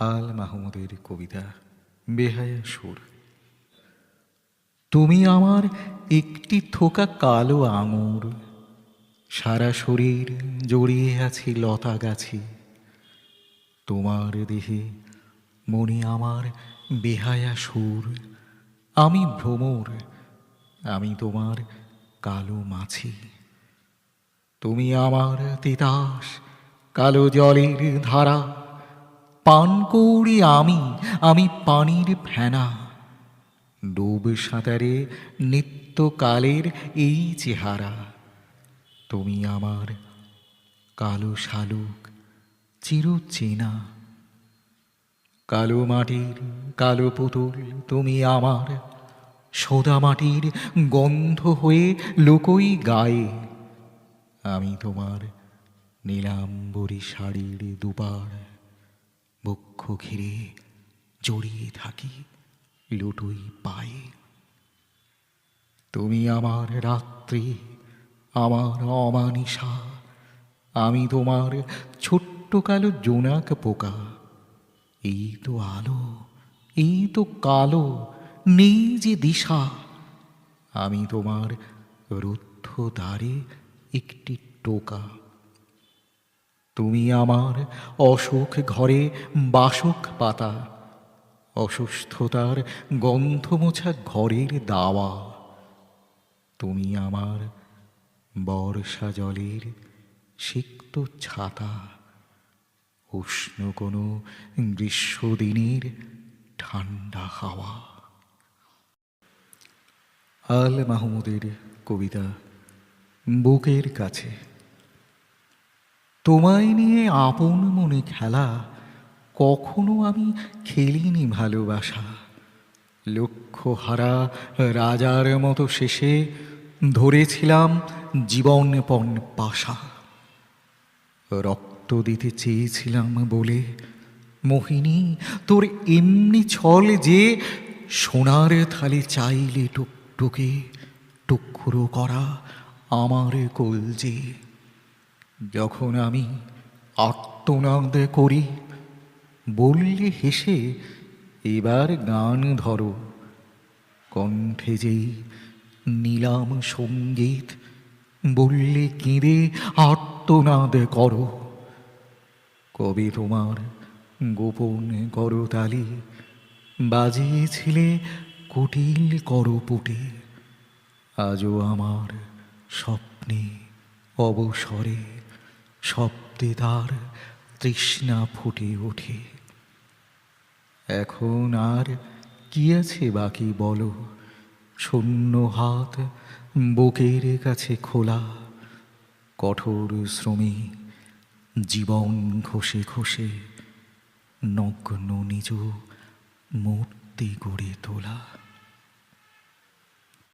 আল মাহমুদের কবিতা বেহায়া সুর। তুমি আমার একটি থোকা কালো আঙুর, সারা শরীর জড়িয়ে আছি লতা গাছি। তোমার দেহে মনে আমার বেহায়া সুর। আমি ভ্রমর, আমি তোমার কালো মাছি। তুমি আমার তিতাস, কালো জলের ধারা। পান কৌড়ি আমি আমি পানির ফেনা। ডুব সাঁতারে নিত্যকালের এই চেহারা। তুমি আমার কালো শালুক, চিরচেনা। কালো মাটির কালো পুতুল, তুমি আমার সোদা মাটির গন্ধ হয়ে লোকই গায়ে। আমি তোমার নীলাম্বরী শাড়ির দুপার বক্ষ ঘিরে জড়িয়ে থাকি লুটুই পায়ে। তুমি আমার রাত্রি, আমার অমানিসা, আমি তোমার ছোট্ট কালো জোনাক পোকা। এই তো আলো, এই তো কালো, নেই যে দিশা। আমি তোমার রুদ্ধ দ্বারে একটি টোকা। তুমি আমার অসুখ ঘরে বাসক পাতা, অসুস্থতার গন্ধ মোছা ঘরের দাওয়া। তুমি আমার বর্ষা জলের সিক্ত ছাতা, উষ্ণ কোনো গ্রীষ্মদিনের ঠান্ডা হাওয়া। আল মাহমুদের কবিতা, বুকের কাছে। তোমায় নিয়ে আপন মনে খেলা কখনো আমি খেলিনি ভালোবাসা। লক্ষ্য হারা রাজার মতো শেষে ধরেছিলাম জীবনপণ পাশা। রক্ত দিতে চেয়েছিলাম বলে, মোহিনী, তোর এমনি ছল যে সোনার থালে চাইলে টুকটুকে টুকরো করা আমার কলজে যখন আমি আত্মনাদ করি, বললে হেসে, এবার গান ধরো। কণ্ঠে যেই নীলাম সংগীত, বললে কেঁদে, আত্মনাদ করো। কবে তোমার গোপন করতালি বাজিয়েছিলে কুটিল করপুটে, আজও আমার স্বপ্নে অবসরে। শব্দে তার তৃষ্ণা ফুটে ওঠে। এখন আর কি আছে বাকি বলো? শূন্য হাত বুকের কাছে খোলা। কঠোর শ্রমে জীবন ঘষে ঘষে নগ্ন নিজ মূর্তি গড়ে তোলা।